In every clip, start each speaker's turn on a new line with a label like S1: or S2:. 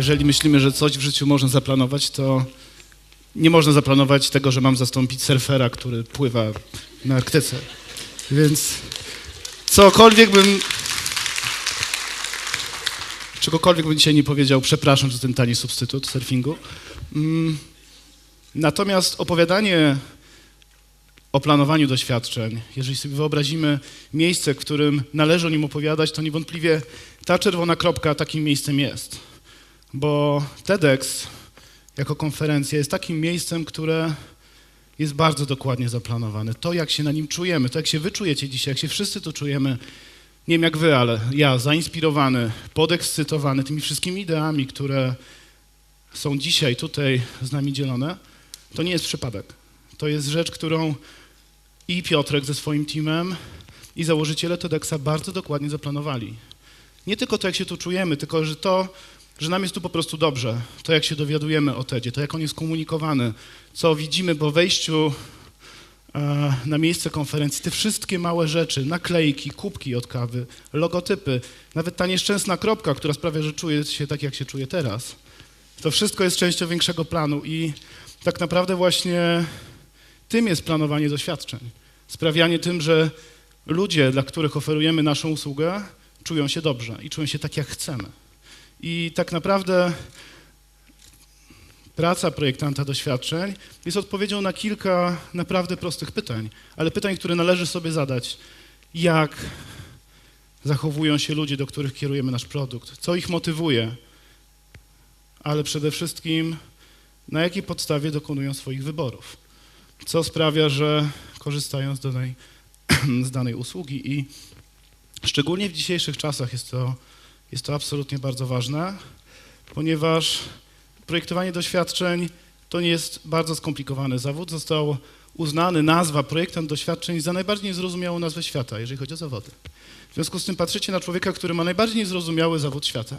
S1: jeżeli myślimy, że coś w życiu można zaplanować, to nie można zaplanować tego, że mam zastąpić surfera, który pływa na Arktyce. Więc cokolwiek bym. Czegokolwiek bym dzisiaj nie powiedział, przepraszam za ten tani substytut surfingu. Mm, Natomiast opowiadanie o planowaniu doświadczeń, jeżeli sobie wyobrazimy miejsce, w którym należy o nim opowiadać, to niewątpliwie ta czerwona kropka takim miejscem jest. Bo TEDx jako konferencja jest takim miejscem, które jest bardzo dokładnie zaplanowane. To, jak się na nim czujemy, to, jak się wy czujecie dzisiaj, jak się wszyscy tu czujemy, nie wiem jak wy, ale ja zainspirowany, podekscytowany tymi wszystkimi ideami, które są dzisiaj tutaj z nami dzielone, to nie jest przypadek. To jest rzecz, którą i Piotrek ze swoim teamem, i założyciele TEDxa bardzo dokładnie zaplanowali. Nie tylko to, jak się tu czujemy, tylko że to, że nam jest tu po prostu dobrze, to jak się dowiadujemy o TEDzie, to jak on jest komunikowany, co widzimy po wejściu e, na miejsce konferencji, te wszystkie małe rzeczy, naklejki, kubki od kawy, logotypy, nawet ta nieszczęsna kropka, która sprawia, że czuję się tak, jak się czuję teraz. To wszystko jest częścią większego planu i tak naprawdę właśnie tym jest planowanie doświadczeń. Sprawianie tym, że ludzie, dla których oferujemy naszą usługę, czują się dobrze i czują się tak, jak chcemy. I tak naprawdę praca projektanta doświadczeń jest odpowiedzią na kilka naprawdę prostych pytań, ale pytań, które należy sobie zadać. Jak zachowują się ludzie, do których kierujemy nasz produkt? Co ich motywuje? Ale przede wszystkim, na jakiej podstawie dokonują swoich wyborów? Co sprawia, że korzystają z danej, z danej usługi i szczególnie w dzisiejszych czasach jest to, jest to absolutnie bardzo ważne, ponieważ projektowanie doświadczeń to nie jest bardzo skomplikowany zawód. Został uznany nazwa projektant doświadczeń za najbardziej niezrozumiałą nazwę świata, jeżeli chodzi o zawody. W związku z tym patrzycie na człowieka, który ma najbardziej niezrozumiały zawód świata,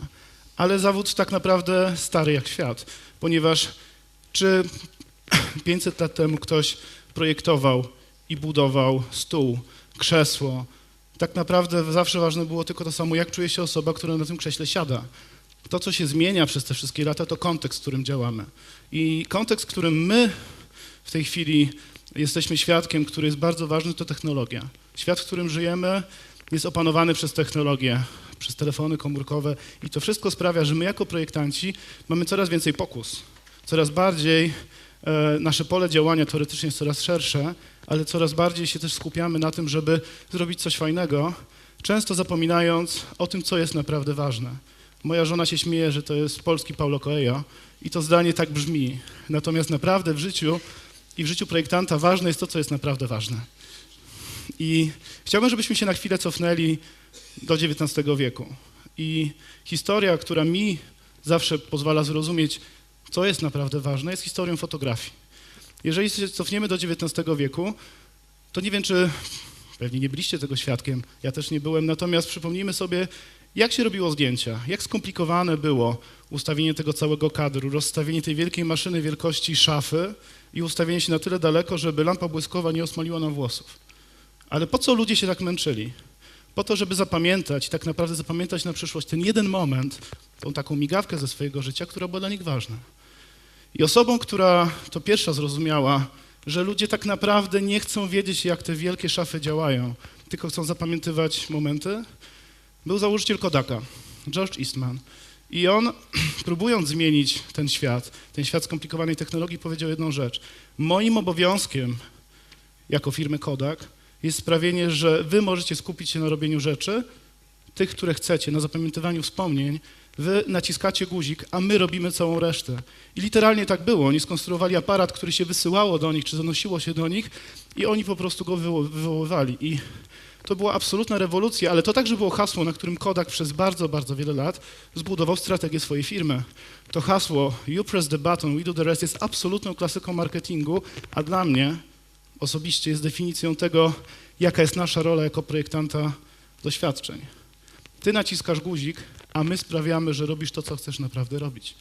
S1: ale zawód tak naprawdę stary jak świat, ponieważ czy 500 lat temu ktoś projektował i budował stół, krzesło. Tak naprawdę zawsze ważne było tylko to samo, jak czuje się osoba, która na tym krześle siada. To, co się zmienia przez te wszystkie lata, to kontekst, w którym działamy. I kontekst, w którym my w tej chwili jesteśmy świadkiem, który jest bardzo ważny, to technologia. Świat, w którym żyjemy, jest opanowany przez technologię, przez telefony komórkowe i to wszystko sprawia, że my jako projektanci mamy coraz więcej pokus, coraz bardziej nasze pole działania teoretycznie jest coraz szersze, ale coraz bardziej się też skupiamy na tym, żeby zrobić coś fajnego, często zapominając o tym, co jest naprawdę ważne. Moja żona się śmieje, że to jest polski Paulo Coelho i to zdanie tak brzmi. Natomiast naprawdę w życiu i w życiu projektanta ważne jest to, co jest naprawdę ważne. I chciałbym, żebyśmy się na chwilę cofnęli do XIX wieku. I historia, która mi zawsze pozwala zrozumieć, co jest naprawdę ważne, jest historią fotografii. Jeżeli się cofniemy do XIX wieku, to nie wiem, czy pewnie nie byliście tego świadkiem, ja też nie byłem, natomiast przypomnijmy sobie, jak się robiło zdjęcia, jak skomplikowane było ustawienie tego całego kadru, rozstawienie tej wielkiej maszyny wielkości szafy i ustawienie się na tyle daleko, żeby lampa błyskowa nie osmaliła nam włosów. Ale po co ludzie się tak męczyli? Po to, żeby zapamiętać, tak naprawdę zapamiętać na przyszłość ten jeden moment, tą taką migawkę ze swojego życia, która była dla nich ważna. I osobą, która to pierwsza zrozumiała, że ludzie tak naprawdę nie chcą wiedzieć, jak te wielkie szafy działają, tylko chcą zapamiętywać momenty, był założyciel Kodaka, George Eastman. I on, próbując zmienić ten świat, ten świat skomplikowanej technologii, powiedział jedną rzecz. Moim obowiązkiem jako firmy Kodak jest sprawienie, że wy możecie skupić się na robieniu rzeczy, tych, które chcecie, na zapamiętywaniu wspomnień, wy naciskacie guzik, a my robimy całą resztę. I literalnie tak było. Oni skonstruowali aparat, który się wysyłało do nich, czy zanosiło się do nich i oni po prostu go wywo wywoływali. I to była absolutna rewolucja, ale to także było hasło, na którym Kodak przez bardzo, bardzo wiele lat zbudował strategię swojej firmy. To hasło You press the button, we do the rest jest absolutną klasyką marketingu, a dla mnie osobiście jest definicją tego, jaka jest nasza rola jako projektanta doświadczeń. Ty naciskasz guzik, a my sprawiamy, że robisz to, co chcesz naprawdę robić.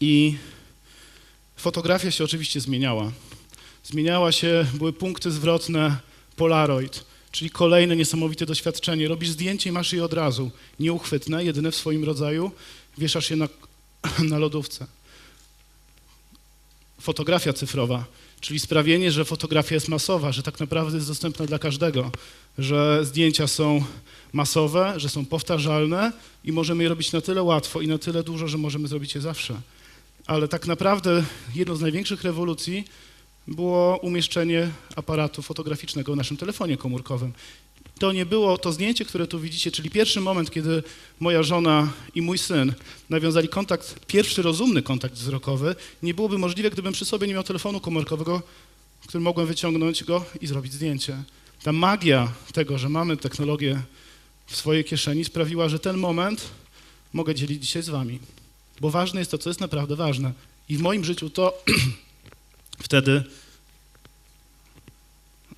S1: I fotografia się oczywiście zmieniała. Zmieniała się, były punkty zwrotne Polaroid, czyli kolejne niesamowite doświadczenie. Robisz zdjęcie i masz je od razu. Nieuchwytne, jedyne w swoim rodzaju, wieszasz je na, na lodówce. Fotografia cyfrowa, czyli sprawienie, że fotografia jest masowa, że tak naprawdę jest dostępna dla każdego, że zdjęcia są masowe, że są powtarzalne i możemy je robić na tyle łatwo i na tyle dużo, że możemy zrobić je zawsze. Ale tak naprawdę jedną z największych rewolucji było umieszczenie aparatu fotograficznego w naszym telefonie komórkowym. To nie było to zdjęcie, które tu widzicie, czyli pierwszy moment, kiedy moja żona i mój syn nawiązali kontakt, pierwszy rozumny kontakt wzrokowy, nie byłoby możliwe, gdybym przy sobie nie miał telefonu komórkowego, którym mogłem wyciągnąć go i zrobić zdjęcie. Ta magia tego, że mamy technologię w swojej kieszeni, sprawiła, że ten moment mogę dzielić dzisiaj z wami. Bo ważne jest to, co jest naprawdę ważne. I w moim życiu to wtedy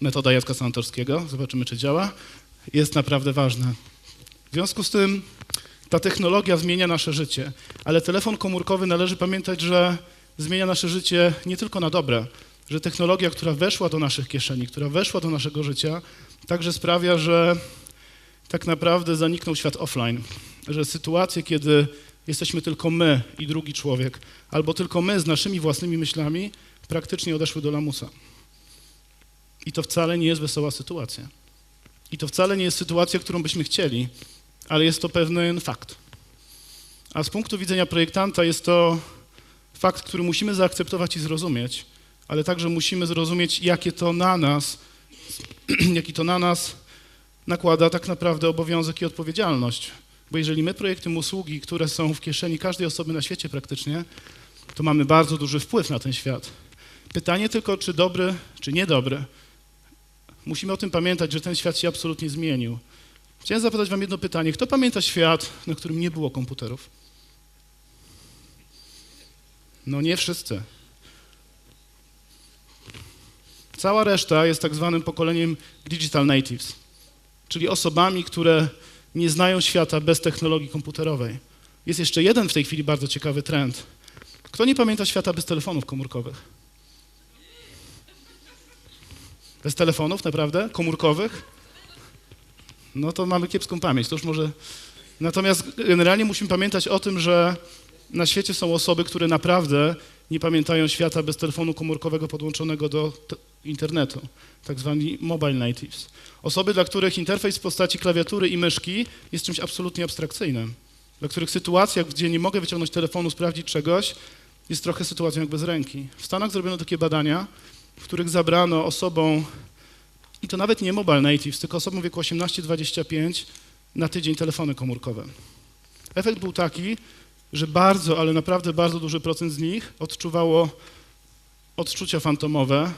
S1: metoda Jacka Santorskiego, zobaczymy czy działa, jest naprawdę ważna. W związku z tym ta technologia zmienia nasze życie, ale telefon komórkowy należy pamiętać, że zmienia nasze życie nie tylko na dobre, że technologia, która weszła do naszych kieszeni, która weszła do naszego życia, także sprawia, że tak naprawdę zaniknął świat offline, że sytuacje, kiedy jesteśmy tylko my i drugi człowiek, albo tylko my z naszymi własnymi myślami, praktycznie odeszły do lamusa. I to wcale nie jest wesoła sytuacja. I to wcale nie jest sytuacja, którą byśmy chcieli, ale jest to pewien fakt. A z punktu widzenia projektanta jest to fakt, który musimy zaakceptować i zrozumieć, ale także musimy zrozumieć, jakie to na nas, jaki to na nas nakłada tak naprawdę obowiązek i odpowiedzialność. Bo jeżeli my projektujemy usługi, które są w kieszeni każdej osoby na świecie praktycznie, to mamy bardzo duży wpływ na ten świat. Pytanie tylko, czy dobry, czy niedobry. Musimy o tym pamiętać, że ten świat się absolutnie zmienił. Chciałem zapytać wam jedno pytanie. Kto pamięta świat, na którym nie było komputerów? No nie wszyscy. Cała reszta jest tak zwanym pokoleniem digital natives, czyli osobami, które nie znają świata bez technologii komputerowej. Jest jeszcze jeden w tej chwili bardzo ciekawy trend. Kto nie pamięta świata bez telefonów komórkowych? Bez telefonów, naprawdę? Komórkowych? No to mamy kiepską pamięć, to już może... Natomiast generalnie musimy pamiętać o tym, że na świecie są osoby, które naprawdę nie pamiętają świata bez telefonu komórkowego podłączonego do internetu, tak zwani mobile natives. Osoby, dla których interfejs w postaci klawiatury i myszki jest czymś absolutnie abstrakcyjnym, dla których sytuacja, gdzie nie mogę wyciągnąć telefonu, sprawdzić czegoś, jest trochę sytuacją jak bez ręki. W Stanach zrobiono takie badania, w których zabrano osobom, i to nawet nie mobile natives, tylko osobom w wieku 18-25 na tydzień telefony komórkowe. Efekt był taki, że bardzo, ale naprawdę bardzo duży procent z nich odczuwało odczucia fantomowe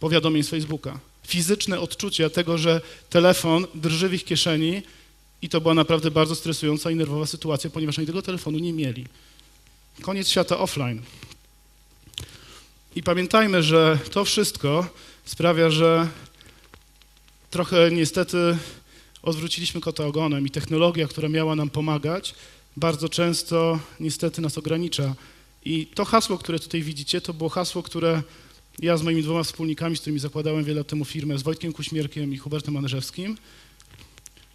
S1: powiadomień z Facebooka. Fizyczne odczucia tego, że telefon drży w ich kieszeni i to była naprawdę bardzo stresująca i nerwowa sytuacja, ponieważ oni tego telefonu nie mieli. Koniec świata offline. I pamiętajmy, że to wszystko sprawia, że trochę niestety odwróciliśmy kota ogonem i technologia, która miała nam pomagać, bardzo często niestety nas ogranicza. I to hasło, które tutaj widzicie, to było hasło, które ja z moimi dwoma wspólnikami, z którymi zakładałem wiele lat temu firmę, z Wojtkiem Kuśmierkiem i Hubertem Manerzewskim,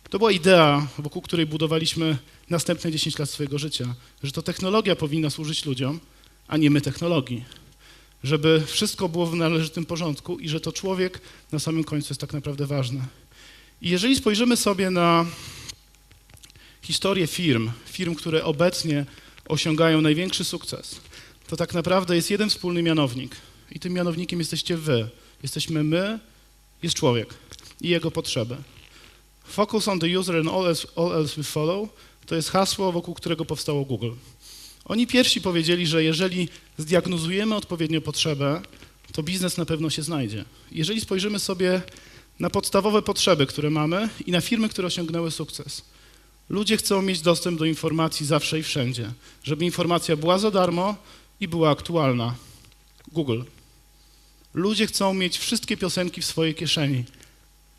S1: to była idea, wokół której budowaliśmy następne 10 lat swojego życia, że to technologia powinna służyć ludziom, a nie my technologii. Żeby wszystko było w należytym porządku i że to człowiek na samym końcu jest tak naprawdę ważny. I jeżeli spojrzymy sobie na historię firm, firm, które obecnie osiągają największy sukces, to tak naprawdę jest jeden wspólny mianownik. I tym mianownikiem jesteście wy. Jesteśmy my, jest człowiek i jego potrzeby. Focus on the user and all else, all else follow to jest hasło, wokół którego powstało Google. Oni pierwsi powiedzieli, że jeżeli zdiagnozujemy odpowiednio potrzebę, to biznes na pewno się znajdzie. Jeżeli spojrzymy sobie na podstawowe potrzeby, które mamy i na firmy, które osiągnęły sukces, Ludzie chcą mieć dostęp do informacji zawsze i wszędzie, żeby informacja była za darmo i była aktualna. Google. Ludzie chcą mieć wszystkie piosenki w swojej kieszeni.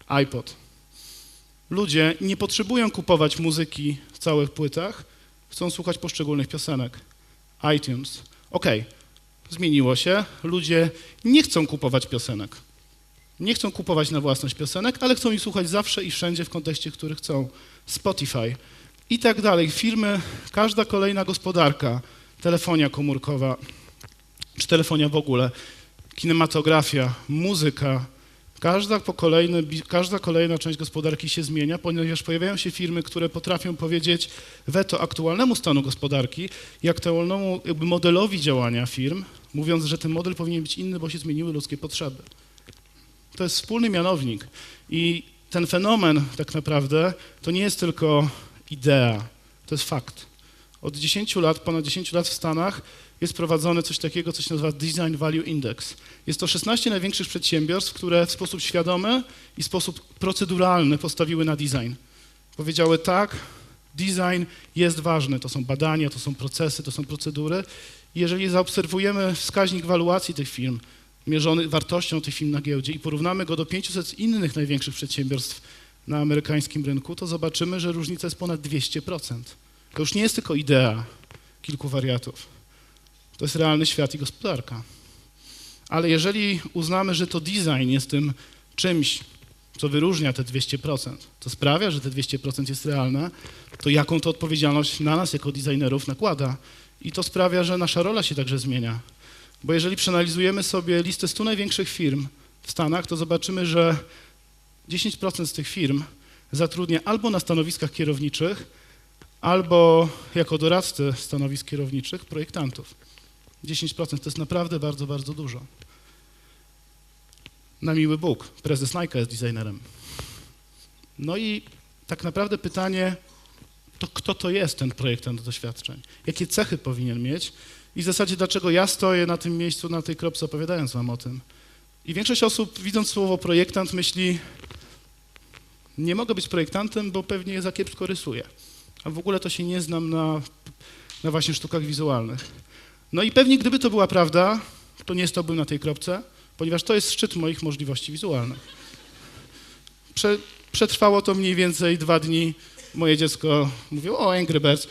S1: iPod. Ludzie nie potrzebują kupować muzyki w całych płytach, chcą słuchać poszczególnych piosenek. iTunes. Ok, zmieniło się. Ludzie nie chcą kupować piosenek. Nie chcą kupować na własność piosenek, ale chcą ich słuchać zawsze i wszędzie w kontekście, w którym chcą. Spotify i tak dalej. Firmy, każda kolejna gospodarka, telefonia komórkowa, czy telefonia w ogóle, kinematografia, muzyka, każda, bi- każda kolejna część gospodarki się zmienia, ponieważ pojawiają się firmy, które potrafią powiedzieć weto aktualnemu stanu gospodarki i aktualnemu modelowi działania firm, mówiąc, że ten model powinien być inny, bo się zmieniły ludzkie potrzeby. To jest wspólny mianownik i ten fenomen tak naprawdę to nie jest tylko idea, to jest fakt. Od 10 lat, ponad 10 lat w Stanach jest prowadzone coś takiego, co się nazywa Design Value Index. Jest to 16 największych przedsiębiorstw, które w sposób świadomy i sposób proceduralny postawiły na design. Powiedziały tak, design jest ważny, to są badania, to są procesy, to są procedury. Jeżeli zaobserwujemy wskaźnik waluacji tych firm, mierzony wartością tych firm na giełdzie i porównamy go do 500 innych największych przedsiębiorstw na amerykańskim rynku, to zobaczymy, że różnica jest ponad 200%. To już nie jest tylko idea kilku wariatów. To jest realny świat i gospodarka. Ale jeżeli uznamy, że to design jest tym czymś, co wyróżnia te 200%, co sprawia, że te 200% jest realne, to jaką to odpowiedzialność na nas jako designerów nakłada? I to sprawia, że nasza rola się także zmienia. Bo jeżeli przeanalizujemy sobie listę 100 największych firm w Stanach, to zobaczymy, że 10% z tych firm zatrudnia albo na stanowiskach kierowniczych, albo jako doradcy stanowisk kierowniczych projektantów. 10% to jest naprawdę bardzo, bardzo dużo. Na miły Bóg, prezes Nike jest designerem. No i tak naprawdę pytanie, to kto to jest ten projektant doświadczeń? Jakie cechy powinien mieć? I w zasadzie dlaczego ja stoję na tym miejscu, na tej kropce opowiadając wam o tym? I większość osób widząc słowo projektant myśli, nie mogę być projektantem, bo pewnie za kiepsko rysuję. A w ogóle to się nie znam na, na właśnie sztukach wizualnych. No i pewnie gdyby to była prawda, to nie stałbym na tej kropce, ponieważ to jest szczyt moich możliwości wizualnych. Prze, przetrwało to mniej więcej dwa dni. Moje dziecko mówiło, o Angry Birds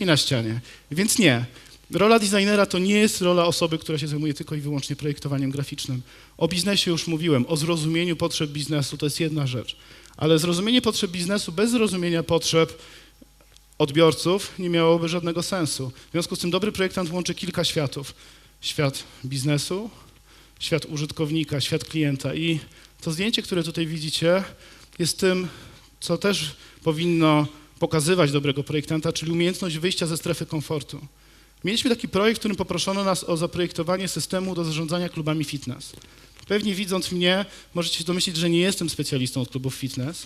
S1: i na ścianie. Więc nie. Rola designera to nie jest rola osoby, która się zajmuje tylko i wyłącznie projektowaniem graficznym. O biznesie już mówiłem, o zrozumieniu potrzeb biznesu to jest jedna rzecz. Ale zrozumienie potrzeb biznesu bez zrozumienia potrzeb odbiorców nie miałoby żadnego sensu. W związku z tym dobry projektant łączy kilka światów. Świat biznesu, świat użytkownika, świat klienta. I to zdjęcie, które tutaj widzicie, jest tym, co też powinno pokazywać dobrego projektanta, czyli umiejętność wyjścia ze strefy komfortu. Mieliśmy taki projekt, w którym poproszono nas o zaprojektowanie systemu do zarządzania klubami fitness. Pewnie widząc mnie, możecie się domyślić, że nie jestem specjalistą od klubów fitness.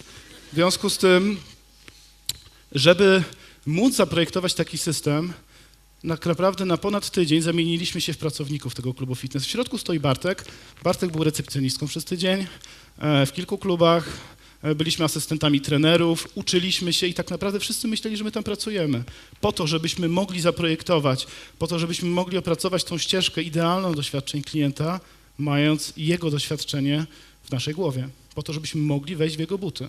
S1: W związku z tym, żeby móc zaprojektować taki system, tak naprawdę na ponad tydzień zamieniliśmy się w pracowników tego klubu fitness. W środku stoi Bartek. Bartek był recepcjonistką przez tydzień e, w kilku klubach. E, Byliśmy asystentami trenerów, uczyliśmy się i tak naprawdę wszyscy myśleli, że my tam pracujemy. Po to, żebyśmy mogli zaprojektować, po to, żebyśmy mogli opracować tą ścieżkę idealną doświadczeń klienta, mając jego doświadczenie w naszej głowie. Po to, żebyśmy mogli wejść w jego buty.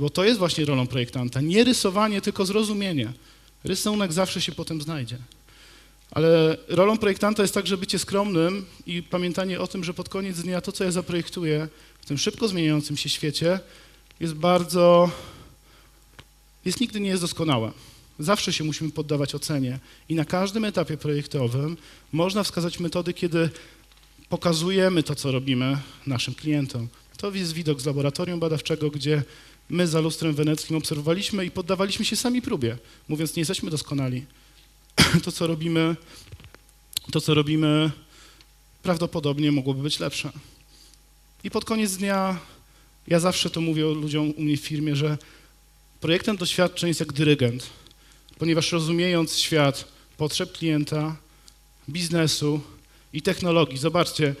S1: Bo to jest właśnie rolą projektanta. Nie rysowanie, tylko zrozumienie. Rysunek zawsze się potem znajdzie. Ale rolą projektanta jest także bycie skromnym i pamiętanie o tym, że pod koniec dnia to, co ja zaprojektuję w tym szybko zmieniającym się świecie, jest bardzo. jest nigdy nie jest doskonałe. Zawsze się musimy poddawać ocenie i na każdym etapie projektowym można wskazać metody, kiedy pokazujemy to, co robimy naszym klientom. To jest widok z laboratorium badawczego, gdzie my za lustrem weneckim obserwowaliśmy i poddawaliśmy się sami próbie, mówiąc, nie jesteśmy doskonali. To, co robimy, to, co robimy, prawdopodobnie mogłoby być lepsze. I pod koniec dnia ja zawsze to mówię ludziom u mnie w firmie, że projektant doświadczeń jest jak dyrygent, ponieważ rozumiejąc świat potrzeb klienta, biznesu i technologii, zobaczcie,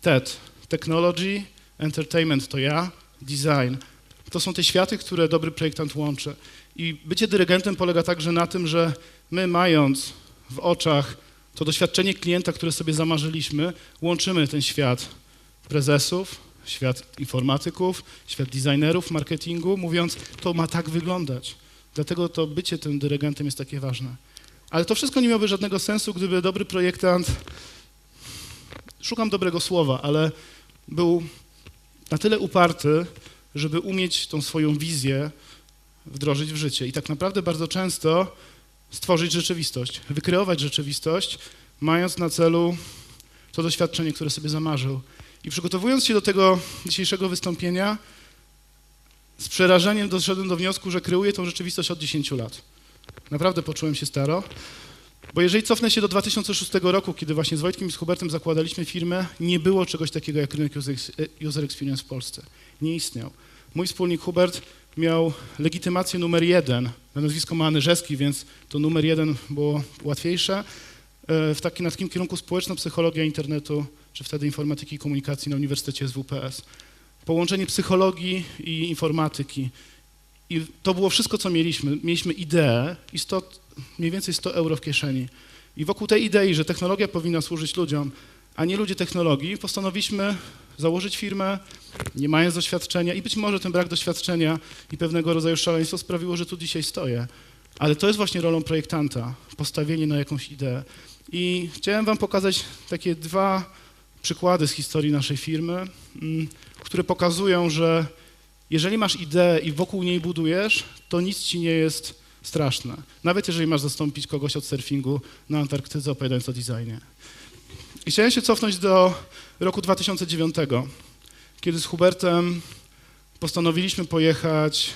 S1: TED, Technology, Entertainment to ja, Design, to są te światy, które dobry projektant łączy. I bycie dyrygentem polega także na tym, że my mając w oczach to doświadczenie klienta, które sobie zamarzyliśmy, łączymy ten świat prezesów, świat informatyków, świat designerów, marketingu, mówiąc, to ma tak wyglądać. Dlatego to bycie tym dyrygentem jest takie ważne. Ale to wszystko nie miałoby żadnego sensu, gdyby dobry projektant, szukam dobrego słowa, ale był na tyle uparty, żeby umieć tą swoją wizję wdrożyć w życie. I tak naprawdę bardzo często stworzyć rzeczywistość, wykreować rzeczywistość, mając na celu to doświadczenie, które sobie zamarzył. I przygotowując się do tego dzisiejszego wystąpienia, z przerażeniem doszedłem do wniosku, że kreuję tą rzeczywistość od 10 lat. Naprawdę poczułem się staro, bo jeżeli cofnę się do 2006 roku, kiedy właśnie z Wojtkiem i z Hubertem zakładaliśmy firmę, nie było czegoś takiego jak rynek user experience w Polsce. Nie istniał. Mój wspólnik Hubert miał legitymację numer jeden, na nazwisko ma Anyżewski, więc to numer jeden było łatwiejsze, e, w takim, na takim kierunku społeczno-psychologia internetu, czy wtedy informatyki i komunikacji na Uniwersytecie SWPS. Połączenie psychologii i informatyki. I to było wszystko, co mieliśmy. Mieliśmy ideę i 100, mniej więcej 100 euro w kieszeni. I wokół tej idei, że technologia powinna służyć ludziom, a nie ludzie technologii, postanowiliśmy założyć firmę, nie mając doświadczenia i być może ten brak doświadczenia i pewnego rodzaju szaleństwo sprawiło, że tu dzisiaj stoję. Ale to jest właśnie rolą projektanta, postawienie na jakąś ideę. I chciałem wam pokazać takie dwa przykłady z historii naszej firmy, mm, które pokazują, że jeżeli masz ideę i wokół niej budujesz, to nic ci nie jest straszne. Nawet jeżeli masz zastąpić kogoś od surfingu na Antarktydze, opowiadając o designie. I chciałem się cofnąć do roku 2009, kiedy z Hubertem postanowiliśmy pojechać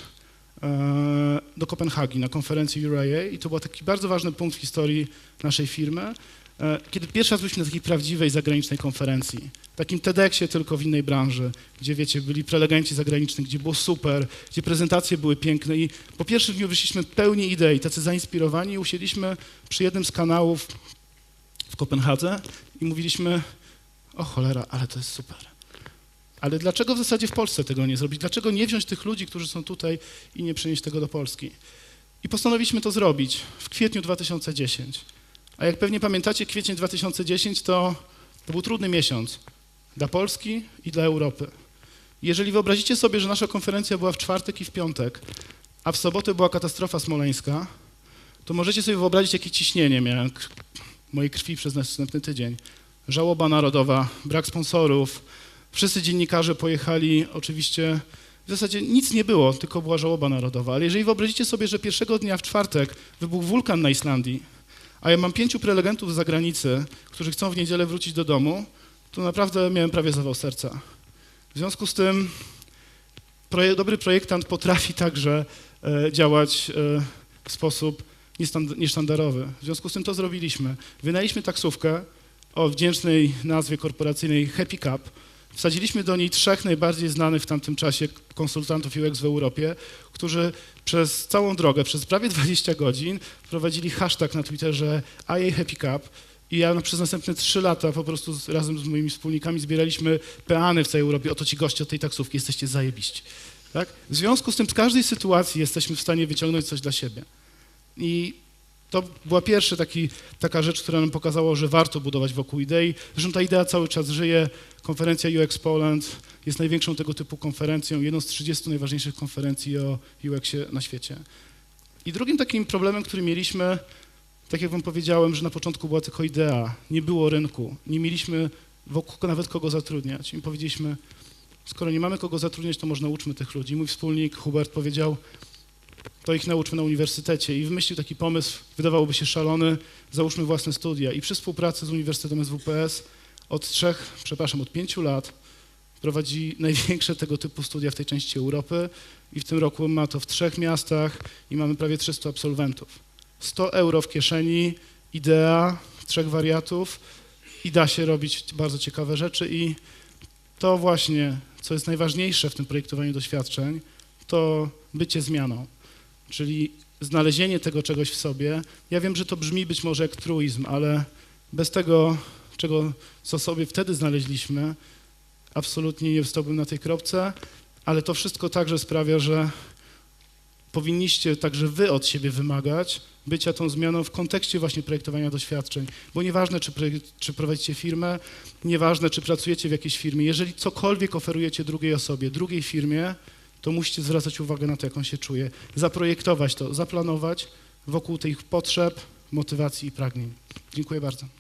S1: e, do Kopenhagi na konferencję URIA i to był taki bardzo ważny punkt w historii naszej firmy, e, kiedy pierwszy raz byliśmy na takiej prawdziwej zagranicznej konferencji, takim TEDxie tylko w innej branży, gdzie wiecie, byli prelegenci zagraniczni, gdzie było super, gdzie prezentacje były piękne i po pierwszym dniu wyszliśmy pełni idei, tacy zainspirowani i usiedliśmy przy jednym z kanałów w Kopenhadze i mówiliśmy, o cholera, ale to jest super. Ale dlaczego w zasadzie w Polsce tego nie zrobić? Dlaczego nie wziąć tych ludzi, którzy są tutaj i nie przenieść tego do Polski? I postanowiliśmy to zrobić w kwietniu 2010. A jak pewnie pamiętacie, kwiecień 2010 to, to był trudny miesiąc dla Polski i dla Europy. Jeżeli wyobrazicie sobie, że nasza konferencja była w czwartek i w piątek, a w sobotę była katastrofa smoleńska, to możecie sobie wyobrazić, jakie ciśnienie miałem mojej krwi przez następny tydzień. Żałoba narodowa, brak sponsorów, wszyscy dziennikarze pojechali, oczywiście w zasadzie nic nie było, tylko była żałoba narodowa. Ale jeżeli wyobrazicie sobie, że pierwszego dnia w czwartek wybuchł wulkan na Islandii, a ja mam pięciu prelegentów z zagranicy, którzy chcą w niedzielę wrócić do domu, to naprawdę miałem prawie zawał serca. W związku z tym dobry projektant potrafi także e, działać e, w sposób niesztandarowy. W związku z tym to zrobiliśmy. Wynajęliśmy taksówkę o wdzięcznej nazwie korporacyjnej Happy Cup. Wsadziliśmy do niej trzech najbardziej znanych w tamtym czasie konsultantów UX w Europie, którzy przez całą drogę, przez prawie 20 godzin prowadzili hashtag na Twitterze IA Happy Cup. I ja przez następne trzy lata po prostu z, razem z moimi wspólnikami zbieraliśmy peany w całej Europie. Oto ci goście od tej taksówki, jesteście zajebiści. Tak? W związku z tym z każdej sytuacji jesteśmy w stanie wyciągnąć coś dla siebie. I to była pierwsza taki, taka rzecz, która nam pokazała, że warto budować wokół idei. Zresztą ta idea cały czas żyje. Konferencja UX Poland jest największą tego typu konferencją, jedną z 30 najważniejszych konferencji o UX-ie na świecie. I drugim takim problemem, który mieliśmy, tak jak wam powiedziałem, że na początku była tylko idea, nie było rynku, nie mieliśmy wokół nawet kogo zatrudniać. I powiedzieliśmy, skoro nie mamy kogo zatrudniać, to może nauczmy tych ludzi. Mój wspólnik Hubert powiedział, to ich nauczmy na uniwersytecie i wymyślił taki pomysł, wydawałoby się szalony, załóżmy własne studia. I przy współpracy z Uniwersytetem SWPS od trzech, przepraszam, od pięciu lat prowadzi największe tego typu studia w tej części Europy i w tym roku ma to w trzech miastach i mamy prawie 300 absolwentów. 100 euro w kieszeni, idea, trzech wariatów i da się robić bardzo ciekawe rzeczy i to właśnie, co jest najważniejsze w tym projektowaniu doświadczeń, to bycie zmianą czyli znalezienie tego czegoś w sobie. Ja wiem, że to brzmi być może jak truizm, ale bez tego, czego, co sobie wtedy znaleźliśmy, absolutnie nie wstałbym na tej kropce, ale to wszystko także sprawia, że powinniście także wy od siebie wymagać bycia tą zmianą w kontekście właśnie projektowania doświadczeń, bo nieważne, czy, czy prowadzicie firmę, nieważne, czy pracujecie w jakiejś firmie, jeżeli cokolwiek oferujecie drugiej osobie, drugiej firmie, to musicie zwracać uwagę na to, jak on się czuje, zaprojektować to, zaplanować wokół tych potrzeb, motywacji i pragnień. Dziękuję bardzo.